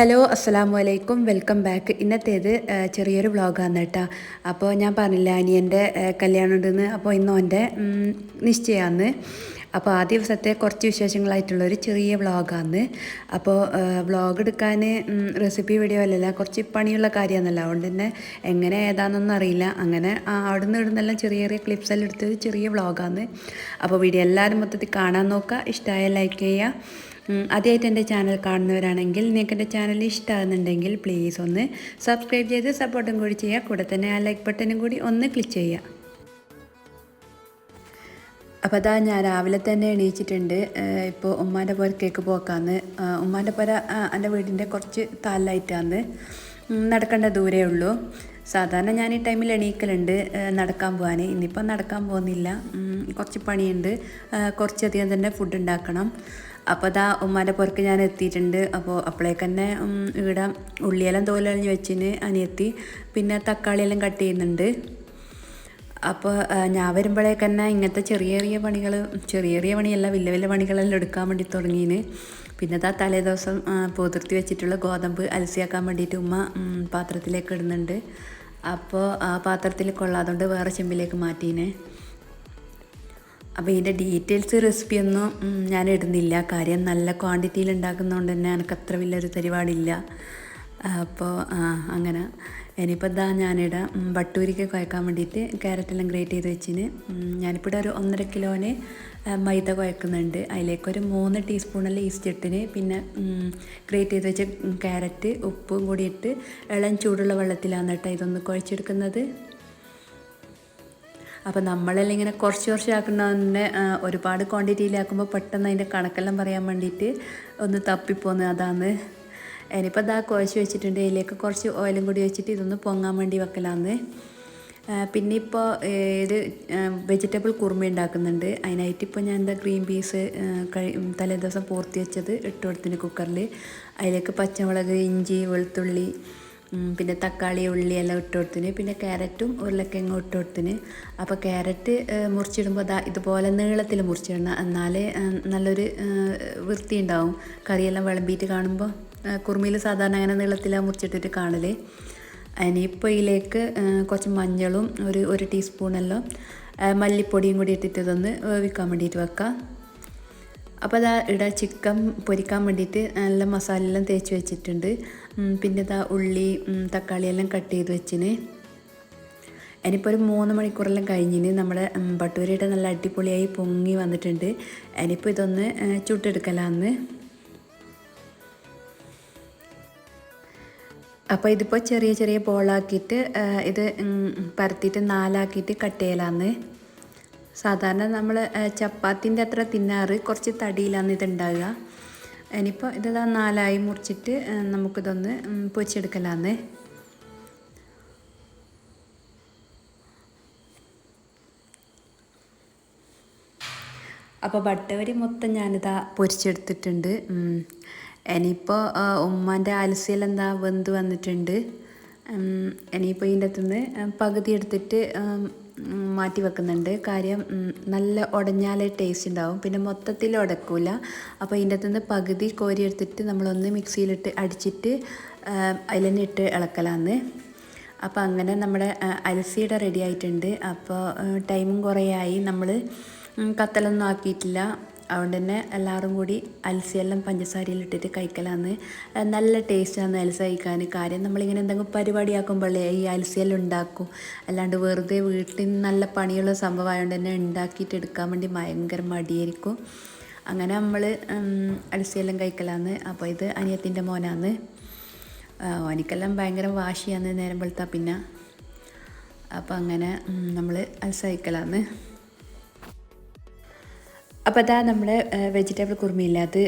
Hello അസ്സാം വലൈക്കും welcome back. ഇന്നത്തേത് ചെറിയൊരു വ്ളോഗാണ് കേട്ടോ. അപ്പോൾ ഞാൻ പറഞ്ഞില്ല അനിയന്റെ കല്യാണം ഉണ്ടെന്ന് അപ്പോൾ ഇന്ന് ഓന്റെ നിശ്ചയമാണ് അപ്പോൾ ആ ദിവസത്തെ കുറച്ച് വിശേഷങ്ങളായിട്ടുള്ളൊരു ചെറിയ വ്ളോഗാണ് അപ്പോൾ വ്ളോഗ് എടുക്കാൻ റെസിപ്പി വീഡിയോ അല്ലല്ല കുറച്ച് പണിയുള്ള കാര്യമാണല്ലോ അതുകൊണ്ട് തന്നെ എങ്ങനെ ഏതാണെന്നൊന്നും അറിയില്ല. അങ്ങനെ അവിടുന്ന് ഇവിടുന്നെല്ലാം ചെറിയ ചെറിയ ക്ലിപ്സ് എടുത്തത് ചെറിയ വ്ളോഗാണ് അപ്പോൾ വീഡിയോ എല്ലാവരും മൊത്തത്തിൽ കാണാൻ നോക്കുക. ഇഷ്ടമായ ലൈക്ക് ചെയ്യുക. ആദ്യമായിട്ട് എന്റെ ചാനൽ കാണുന്നവരാണെങ്കിൽ നിങ്ങൾക്ക് എന്റെ ചാനൽ ഇഷ്ടമാകുന്നുണ്ടെങ്കിൽ പ്ലീസ് ഒന്ന് സബ്സ്ക്രൈബ് ചെയ്ത് സപ്പോർട്ടും കൂടി ചെയ്യുക. കൂടെ തന്നെ ആ ലൈക്ക് ബട്ടനും കൂടി ഒന്ന് ക്ലിക്ക് ചെയ്യുക. അപ്പോൾ അതാ ഞാൻ രാവിലെ തന്നെ എണീച്ചിട്ടുണ്ട്. ഇപ്പോൾ ഉമ്മാന്റെ പുരക്കേക്ക് പോക്കാന്ന്. ഉമ്മാന്റെ പുര എന്റെ വീടിന്റെ കുറച്ച് താലായിട്ടാന്ന് നടക്കേണ്ട ദൂരേ ഉള്ളൂ. സാധാരണ ഞാൻ ഈ ടൈമിൽ എണീക്കലുണ്ട് നടക്കാൻ പോകാൻ ഇന്നിപ്പം നടക്കാൻ പോകുന്നില്ല. കുറച്ച് പണിയുണ്ട്. കുറച്ചധികം തന്നെ ഫുഡ് ഉണ്ടാക്കണം. അപ്പോൾ അതാ ഉമ്മാന്റെ പുറക്ക് ഞാൻ എത്തിയിട്ടുണ്ട്. അപ്പോൾ അപ്പോഴേക്ക് തന്നെ ഇവിടെ ഉള്ളിയെല്ലാം തോലഴിഞ്ഞ് വെച്ചിന് അനിയത്തി. പിന്നെ തക്കാളിയെല്ലാം കട്ട് ചെയ്യുന്നുണ്ട്. അപ്പോൾ ഞാൻ വരുമ്പോഴേക്ക് തന്നെ ഇങ്ങനത്തെ ചെറിയ ചെറിയ പണികൾ ചെറിയ ചെറിയ പണിയല്ല വലിയ വലിയ പണികളെല്ലാം എടുക്കാൻ വേണ്ടി തുടങ്ങിയിന് പിന്നെ ആ, പുതിർത്തി വെച്ചിട്ടുള്ള ഗോതമ്പ് അലസിയാക്കാൻ വേണ്ടിയിട്ട് ഉമ്മ പാത്രത്തിലേക്ക് ഇടുന്നുണ്ട്. അപ്പോൾ ആ പാത്രത്തിൽ കൊള്ളാതുകൊണ്ട് വേറെ ചെമ്പിലേക്ക് മാറ്റീനെ. അപ്പോൾ ഇതിന്റെ ഡീറ്റെയിൽസ് റെസിപ്പിയൊന്നും ഞാൻ ഇടുന്നില്ല. കാര്യം നല്ല ക്വാണ്ടിറ്റിയിൽ ഉണ്ടാക്കുന്നതുകൊണ്ട് തന്നെ എനിക്ക് അത്ര വലിയൊരു പരിപാടിയില്ല അപ്പോൾ അങ്ങനെ. ഇനിയിപ്പോൾ ഇതാ ഞാനിവിടെ വട്ടൂരിക്ക് കുഴക്കാൻ വേണ്ടിയിട്ട് ക്യാരറ്റെല്ലാം ഗ്രേറ്റ് ചെയ്ത് വെച്ചിന്. ഞാനിപ്പോൾ ഒരു ഒന്നര കിലോന് മൈദ കുഴക്കുന്നുണ്ട് അതിലേക്കൊരു മൂന്ന് ടീസ്പൂണല്ല ഈസ്റ്റ് ഇട്ടിന് പിന്നെ ഗ്രേറ്റ് ചെയ്ത് വെച്ച ക്യാരറ്റ് ഉപ്പും കൂടി ഇട്ട് ഇളം ചൂടുള്ള വെള്ളത്തിലാണ് കേട്ടോ ഇതൊന്ന് കുഴച്ചെടുക്കുന്നത്. അപ്പോൾ നമ്മളെല്ലാം ഇങ്ങനെ കുറച്ച് കുറച്ച് ആക്കുന്നതന്നെ ഒരുപാട് ക്വാണ്ടിറ്റിയിലാക്കുമ്പോൾ പെട്ടെന്ന് അതിന്റെ കണക്കെല്ലാം പറയാൻ വേണ്ടിയിട്ട് ഒന്ന് തപ്പിപ്പോന്ന് അതാണ് ഇനിയിപ്പോൾ ഇതാ കുഴച്ച് വെച്ചിട്ടുണ്ട്. ഇതിലേക്ക് കുറച്ച് ഓയിലും കൂടി വെച്ചിട്ട് ഇതൊന്ന് പൊങ്ങാൻ വേണ്ടി വെക്കലാന്ന്. പിന്നെ ഇപ്പോൾ ഇത് വെജിറ്റബിൾ കുറുമ ഉണ്ടാക്കുന്നുണ്ട്. അതിനായിട്ട് ഇപ്പോൾ ഞാൻ എന്താ ഗ്രീൻ പീസ് കഴി തലേ ദിവസം പൂർത്തി വെച്ചത് ഇട്ട് കൊടുത്തിന് കുക്കറിൽ. അതിലേക്ക് പച്ചമുളക് ഇഞ്ചി വെളുത്തുള്ളി പിന്നെ തക്കാളി ഉള്ളി എല്ലാം ഇട്ട് കൊടുത്തിന്. പിന്നെ ക്യാരറ്റും ഉരുളക്കിഴങ്ങും ഇട്ട് കൊടുത്തിന്. അപ്പോൾ ക്യാരറ്റ് മുറിച്ചിടുമ്പോൾ അതാ ഇതുപോലെ നീളത്തിൽ മുറിച്ചിടണം. എന്നാലേ നല്ലൊരു വൃത്തി ഉണ്ടാവും കറിയെല്ലാം വിളമ്പിയിട്ട് കാണുമ്പോൾ കുറുമിയിൽ സാധാരണ അങ്ങനെ നീളത്തിലാണ് മുറിച്ചിട്ടിട്ട് കാണൽ. ഇനിയിപ്പോൾ ഇതിലേക്ക് കുറച്ച് മഞ്ഞളും ഒരു ഒരു ടീസ്പൂണെല്ലാം മല്ലിപ്പൊടിയും കൂടി ഇട്ടിട്ട് ഇതൊന്ന് വേവിക്കാൻ വേണ്ടിയിട്ട് വെക്കാം. അപ്പോൾ അതാ ഇവിടെ ചിക്കൻ പൊരിക്കാൻ വേണ്ടിയിട്ട് നല്ല മസാലയെല്ലാം തേച്ച് വെച്ചിട്ടുണ്ട്. പിന്നെ ഇതാ ഉള്ളി തക്കാളി എല്ലാം കട്ട് ചെയ്ത് വെച്ചിന്. ഇനിയിപ്പോൾ ഒരു മൂന്ന് മണിക്കൂറെല്ലാം കഴിഞ്ഞിന് നമ്മുടെ ഉം, ബട്ടൂരയുടെ നല്ല അടിപൊളിയായി പൊങ്ങി വന്നിട്ടുണ്ട്. ഇനിയിപ്പോൾ ഇതൊന്ന് ചുട്ടെടുക്കലാന്ന്. അപ്പോൾ ഇതിപ്പോൾ ചെറിയ ചെറിയ ബോളാക്കിയിട്ട് ഇത് പരത്തിയിട്ട് നാലാക്കിയിട്ട് കട്ട് ചെയ്യലാന്ന്. സാധാരണ നമ്മൾ ചപ്പാത്തിന്റെ അത്ര തിന്നാറ് കുറച്ച് തടിയിലാണ് ഇത് ഉണ്ടാവുക ഇനിയിപ്പോൾ ഇതാ നാലായി മുറിച്ചിട്ട് നമുക്കിതൊന്ന് പൊച്ചെടുക്കലാന്ന് അപ്പോൾ ബട്ടവരി മൊത്തം ഞാനിതാ പൊരിച്ചെടുത്തിട്ടുണ്ട്. ഇനിയിപ്പോൾ ഉമ്മാന്റെ ആലസ്യം എന്താ വെന്ത് വന്നിട്ടുണ്ട്. ഇനിയിപ്പോൾ ഇതിന്റെ അകത്തുനിന്ന് പകുതി എടുത്തിട്ട് മാറ്റി വെക്കുന്നുണ്ട്. കാര്യം നല്ല ഉടഞ്ഞാലേ ടേസ്റ്റ് ഉണ്ടാവും. പിന്നെ മൊത്തത്തിൽ ഉടക്കൂല. അപ്പോൾ ഇതിന്റെ അകത്തുനിന്ന് പകുതി കോരി എടുത്തിട്ട് നമ്മളൊന്ന് മിക്സിയിലിട്ട് അടിച്ചിട്ട് ഇട്ട് ഇളക്കലാന്ന്. അപ്പോൾ അങ്ങനെ നമ്മുടെ അലസിയുടെ റെഡി ആയിട്ടുണ്ട്. അപ്പോൾ ടൈമും കുറേ ആയി നമ്മൾ കത്തലൊന്നും ആക്കിയിട്ടില്ല. അതുകൊണ്ട് തന്നെ എല്ലാവരും കൂടി അൽസിയെല്ലാം പഞ്ചസാരയിൽ ഇട്ടിട്ട് കഴിക്കലാന്ന്. നല്ല ടേസ്റ്റാണ് അൽസ കഴിക്കാൻ. കാര്യം നമ്മളിങ്ങനെ എന്തെങ്കിലും പരിപാടി ആക്കുമ്പോഴേ ഈ അൽസിയെല്ലാം ഉണ്ടാക്കും. അല്ലാണ്ട് വെറുതെ വീട്ടിൽ നല്ല പണിയുള്ള സംഭവമായതുകൊണ്ട് തന്നെ ഉണ്ടാക്കിയിട്ട് എടുക്കാൻ വേണ്ടി ഭയങ്കര മടിയായിരിക്കും. അങ്ങനെ നമ്മൾ അൽസിയെല്ലാം കഴിക്കലാന്ന്. അപ്പോൾ ഇത് അനിയത്തിന്റെ മോനാന്ന്. ഓനിക്കെല്ലാം ഭയങ്കര വാശിയാന്ന് നേരം വെളുത്താൽ പിന്നെ. അപ്പോൾ അങ്ങനെ നമ്മൾ അൽസഹിക്കലാന്ന് അപ്പോൾ അതാ നമ്മുടെ വെജിറ്റബിൾ കുറുമയില്ല അത്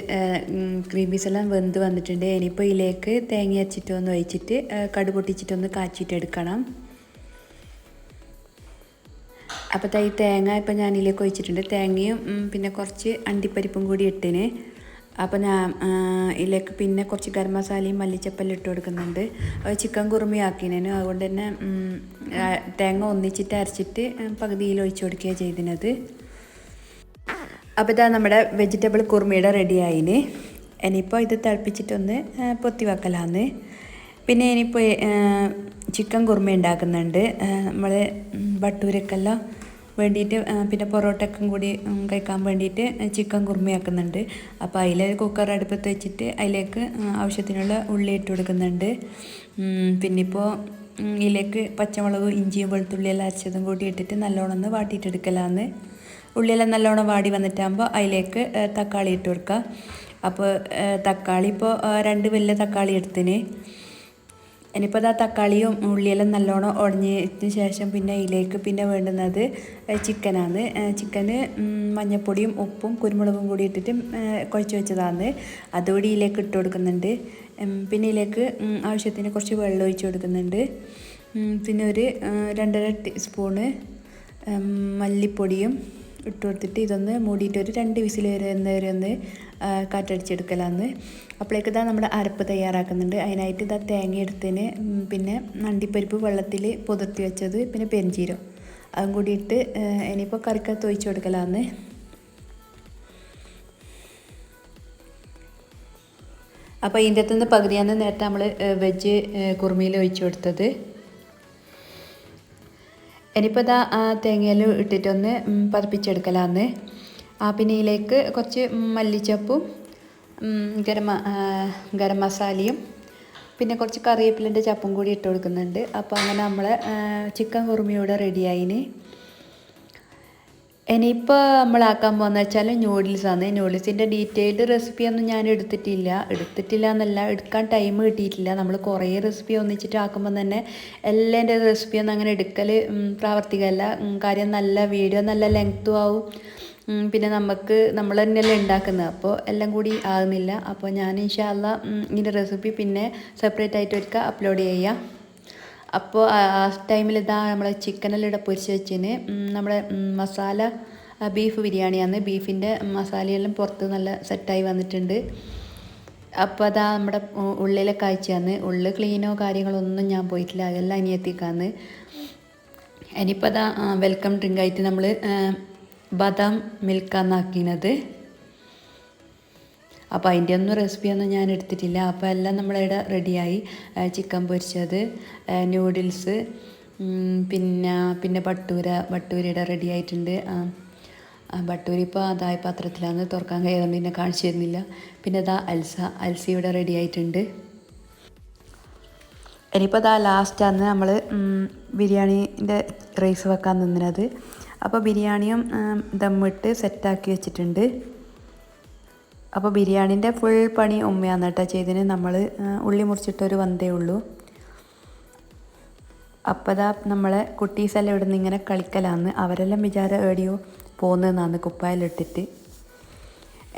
ഗ്രീൻ പീസ് എല്ലാം വെന്ത് വന്നിട്ടുണ്ട്. ഇനിയിപ്പോൾ ഇതിലേക്ക് തേങ്ങ അരച്ചിട്ടൊന്ന് ഒഴിച്ചിട്ട് കട് പൊട്ടിച്ചിട്ടൊന്ന് കാച്ചിട്ട് എടുക്കണം അപ്പോൾ ഈ തേങ്ങ ഇപ്പം ഞാൻ ഇതിലേക്ക് ഒഴിച്ചിട്ടുണ്ട്. തേങ്ങയും പിന്നെ കുറച്ച് അണ്ടിപ്പരിപ്പും കൂടി ഇട്ടിന്. അപ്പോൾ ഞാൻ ഇതിലേക്ക് പിന്നെ കുറച്ച് ഗരം മസാലയും മല്ലിച്ചപ്പെല്ലാം ഇട്ട് കൊടുക്കുന്നുണ്ട്. ചിക്കൻ കുറുമിയാക്കിനു അതുകൊണ്ട് തന്നെ തേങ്ങ ഒന്നിച്ചിട്ട് അരച്ചിട്ട് പകുതിയിൽ ഒഴിച്ചു കൊടുക്കുകയാണ് ചെയ്തിനത്. അപ്പോൾ ഇതാ നമ്മുടെ വെജിറ്റബിൾ കുറുമയുടെ റെഡി ആയിന്. ഇനിയിപ്പോൾ ഇത് തിളപ്പിച്ചിട്ടൊന്ന് പൊത്തി വെക്കലാന്ന് പിന്നെ ഇനിയിപ്പോൾ ചിക്കൻ കുറുമ ഉണ്ടാക്കുന്നുണ്ട്. നമ്മൾ ബട്ടൂരക്കെല്ലാം വേണ്ടിയിട്ട് പിന്നെ പൊറോട്ടക്കും കൂടി കഴിക്കാൻ വേണ്ടിയിട്ട് ചിക്കൻ കുറുമയാക്കുന്നുണ്ട്. അപ്പോൾ അതിൽ കുക്കർ അടുപ്പത്ത് വെച്ചിട്ട് അതിലേക്ക് ആവശ്യത്തിനുള്ള ഉള്ളി ഇട്ട് കൊടുക്കുന്നുണ്ട്. പിന്നെ പിന്നിപ്പോൾ ഇതിലേക്ക് പച്ചമുളകും ഇഞ്ചിയും വെളുത്തുള്ളിയെല്ലാം അരച്ചതും കൂടി ഇട്ടിട്ട് നല്ലോണം ഒന്ന് വാട്ടിയിട്ടെടുക്കലാന്ന്. ഉള്ളിയെല്ലാം നല്ലോണം വാടി വന്നിട്ടാകുമ്പോൾ അതിലേക്ക് തക്കാളി ഇട്ട് കൊടുക്കുക അപ്പോൾ തക്കാളി ഇപ്പോൾ രണ്ട് വലിയ തക്കാളി എടുത്തിന്. ഇനിയിപ്പോൾ അത് ആ തക്കാളിയും ഉള്ളിയെല്ലാം നല്ലോണം ഉടഞ്ഞതിന് ശേഷം പിന്നെ ഇതിലേക്ക് പിന്നെ വേണ്ടുന്നത് ചിക്കനാണ്. ചിക്കന് മഞ്ഞൾപ്പൊടിയും ഉപ്പും കുരുമുളകും കൂടി ഇട്ടിട്ട് കുഴച്ച് വെച്ചതാണ്. അതുകൂടി ഇതിലേക്ക് ഇട്ട് കൊടുക്കുന്നുണ്ട്. പിന്നെ ഇതിലേക്ക് ആവശ്യത്തിന് കുറച്ച് വെള്ളം ഒഴിച്ച് കൊടുക്കുന്നുണ്ട്. പിന്നെ ഒരു രണ്ടര ടീസ്പൂണ് മല്ലിപ്പൊടിയും ഇട്ട് കൊടുത്തിട്ട് ഇതൊന്ന് മൂടിയിട്ട് ഒരു രണ്ട് വിസിൽ വരെ വരെ ഒന്ന് കാറ്റടിച്ചെടുക്കലാന്ന്. അപ്പോഴേക്ക് ഇതാ നമ്മുടെ അരപ്പ് തയ്യാറാക്കുന്നുണ്ട്. അതിനായിട്ട് ഇതാ തേങ്ങ എടുത്തതിന് പിന്നെ അണ്ടിപ്പരിപ്പ് വെള്ളത്തിൽ പുതിർത്തി വെച്ചത് പിന്നെ പെരിഞ്ചീരം. അതും കൂടിയിട്ട് ഇനിയിപ്പോൾ കറിക്കകത്ത് ഒഴിച്ചു കൊടുക്കലാന്ന്. അപ്പോൾ ഇതിന്റെ അകത്തുനിന്ന് പകുതിയാന്ന് നേരത്തെ നമ്മൾ വെജ് കുറുമയിൽ ഒഴിച്ചു കൊടുത്തത്. ഇനിയിപ്പോൾ ഇതാ ആ തേങ്ങയിൽ ഇട്ടിട്ടൊന്ന് പതിപ്പിച്ചെടുക്കലാന്ന്. ആ പിന്നെ ഇതിലേക്ക് കുറച്ച് മല്ലിച്ചപ്പും ഗരം ഗരം മസാലയും പിന്നെ കുറച്ച് കറിവേപ്പിലിന്റെ ചപ്പും കൂടി ഇട്ട് കൊടുക്കുന്നുണ്ട്. അപ്പോൾ അങ്ങനെ നമ്മളെ ചിക്കൻ കുറുമയോടെ റെഡിയായിന് ഇനിയിപ്പോൾ നമ്മളാക്കാൻ പോകുന്ന വെച്ചാൽ ന്യൂഡിൽസാണ് ന്യൂഡിൽസിന്റെ ഡീറ്റെയിൽഡ് റെസിപ്പിയൊന്നും ഞാൻ എടുത്തിട്ടില്ല. എടുത്തിട്ടില്ല എന്നല്ല എടുക്കാൻ ടൈം കിട്ടിയിട്ടില്ല. നമ്മൾ കുറേ റെസിപ്പി ഒന്നിച്ചിട്ട് ആക്കുമ്പോൾ തന്നെ എല്ലാന്റെ റെസിപ്പിയൊന്നും അങ്ങനെ എടുക്കൽ പ്രാവർത്തികമല്ല കാര്യം നല്ല വീഡിയോ നല്ല ലെങ്ത്തും ആവും. പിന്നെ നമുക്ക് നമ്മൾ തന്നെയല്ലേ ഉണ്ടാക്കുന്നത് അപ്പോൾ എല്ലാം കൂടി ആകുന്നില്ല അപ്പോൾ ഞാൻ ഇൻഷാല്ല ഇതിന്റെ റെസിപ്പി പിന്നെ സെപ്പറേറ്റ് ആയിട്ട് ഒരിക്കൽ അപ്ലോഡ് ചെയ്യാം. അപ്പോൾ ആ ടൈമിൽ ഇതാ നമ്മൾ ചിക്കനെല്ലാം ഇവിടെ പൊരിച്ച് വെച്ചിന്. ഉം, നമ്മുടെ മസാല ബീഫ് ബിരിയാണിയാണ്. ബീഫിന്റെ മസാലയെല്ലാം പുറത്ത് നല്ല സെറ്റായി വന്നിട്ടുണ്ട്. അപ്പോൾ അതാ നമ്മുടെ ഉള്ളിലെ കാഴ്ചയാണ്. ഉള്ളിൽ ക്ലീനോ കാര്യങ്ങളോ ഒന്നും ഞാൻ പോയിട്ടില്ല. അതെല്ലാം അനിയത്തിക്കാന്ന് ഇനിയിപ്പോൾ അതാ വെൽക്കം ഡ്രിങ്ക് ആയിട്ട് നമ്മൾ ബദാം മിൽക്കാന്ന് ആക്കിയത് അപ്പോൾ അതിന്റെ ഒന്നും റെസിപ്പിയൊന്നും ഞാൻ എടുത്തിട്ടില്ല. അപ്പോൾ എല്ലാം നമ്മളിവിടെ റെഡിയായി ചിക്കൻ പൊരിച്ചത് നൂഡിൽസ് പിന്നെ പിന്നെ ബട്ടൂര ബട്ടൂരയുടെ റെഡി ആയിട്ടുണ്ട്. ബട്ടൂര ഇപ്പോൾ അതായ പാത്രത്തിലാണ് തുറക്കാൻ കഴിയാതെ പിന്നെ കാണിച്ചു തരുന്നില്ല. പിന്നെ ഇതാ അൽസ. അൽസ ഇവിടെ റെഡി ആയിട്ടുണ്ട്. ഇനിയിപ്പോൾ അതാ ലാസ്റ്റാണ് നമ്മൾ ബിരിയാണീന്റെ റൈസ് വെക്കാൻ നിന്നത്. അപ്പോൾ ബിരിയാണിയും ദമ്മിട്ട് സെറ്റാക്കി വെച്ചിട്ടുണ്ട്. അപ്പോൾ ബിരിയാണിന്റെ ഫുൾ പണി ഉമ്മയാണ് കേട്ടോ നമ്മൾ ഉള്ളി മുറിച്ചിട്ടൊരു വന്തേ ഉള്ളൂ. അപ്പോൾ നമ്മളെ കുട്ടീസെല്ലാം ഇവിടെ നിന്ന് ഇങ്ങനെ കളിക്കലാന്ന്. അവരെല്ലാം വിചാരം ഏടിയോ പോകുന്നതെന്നാണ് കുപ്പായിലിട്ടിട്ട്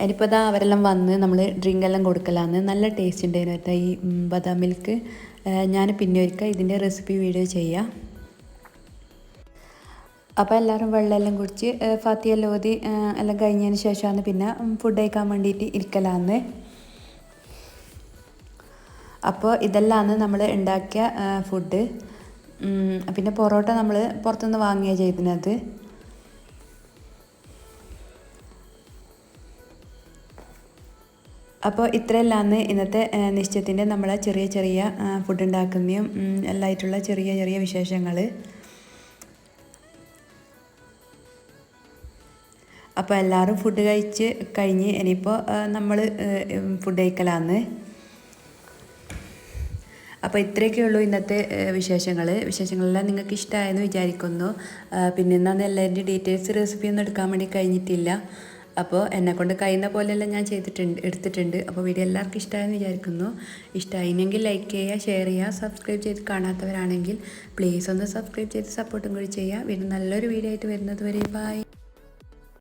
ഇനിയിപ്പോൾ ഇതാ അവരെല്ലാം വന്ന് നമ്മൾ ഡ്രിങ്ക് എല്ലാം കൊടുക്കലാന്ന്. നല്ല ടേസ്റ്റ് ഉണ്ടായിരുന്നു കേട്ടോ ഈ ബദാം മിൽക്ക് ഞാൻ പിന്നെ ഒരിക്കൽ ഇതിന്റെ റെസിപ്പി വീഡിയോ ചെയ്യാം. അപ്പോൾ എല്ലാവരും വെള്ളമെല്ലാം കുടിച്ച് ഫാത്തി ഏഹ്, എല്ലാം കഴിഞ്ഞതിന് ശേഷമാണ് പിന്നെ ഫുഡ് കഴിക്കാൻ വേണ്ടിയിട്ട് ഇരിക്കലാന്ന്. അപ്പോൾ ഇതെല്ലാമാണ് നമ്മൾ ഉണ്ടാക്കിയ ഫുഡ് പിന്നെ പൊറോട്ട നമ്മൾ പുറത്തുനിന്ന് വാങ്ങിയ ചെയ്തിരുന്നത്. അപ്പോൾ ഇത്രയെല്ലാമാണ് ഇന്നത്തെ നിശ്ചയത്തിന്റെ നമ്മളെ ചെറിയ ചെറിയ ഫുഡ് ഉണ്ടാക്കുന്നതും എല്ലായിട്ടുള്ള ചെറിയ ചെറിയ വിശേഷങ്ങൾ. അപ്പോൾ എല്ലാവരും ഫുഡ് കഴിച്ച് കഴിഞ്ഞ് ഇനിയിപ്പോൾ നമ്മൾ ഫുഡ് കഴിക്കലാന്ന്. അപ്പോൾ ഇത്രയൊക്കെ ഉള്ളൂ ഇന്നത്തെ വിശേഷങ്ങൾ. വിശേഷങ്ങളെല്ലാം നിങ്ങൾക്ക് ഇഷ്ടമായെന്ന് വിചാരിക്കുന്നു. പിന്നെ എന്നാൽ എല്ലാവരുടെ ഡീറ്റെയിൽസ് റെസിപ്പി ഒന്നും എടുക്കാൻ വേണ്ടി കഴിഞ്ഞിട്ടില്ല. അപ്പോൾ എന്നെക്കൊണ്ട് കഴിയുന്ന പോലെയെല്ലാം ഞാൻ ചെയ്തിട്ടുണ്ട് എടുത്തിട്ടുണ്ട്. അപ്പോൾ വീഡിയോ എല്ലാവർക്കും ഇഷ്ടമായെന്ന് വിചാരിക്കുന്നു. ഇഷ്ടമായില്ലെങ്കിൽ ലൈക്ക് ചെയ്യുക ഷെയർ ചെയ്യുക സബ്സ്ക്രൈബ് ചെയ്ത് കാണാത്തവരാണെങ്കിൽ പ്ലീസ് ഒന്ന് സബ്സ്ക്രൈബ് ചെയ്ത് സപ്പോർട്ടും കൂടി ചെയ്യുക. വീണ്ടും നല്ലൊരു വീഡിയോ ആയിട്ട് വരുന്നത് വരെ ബൈ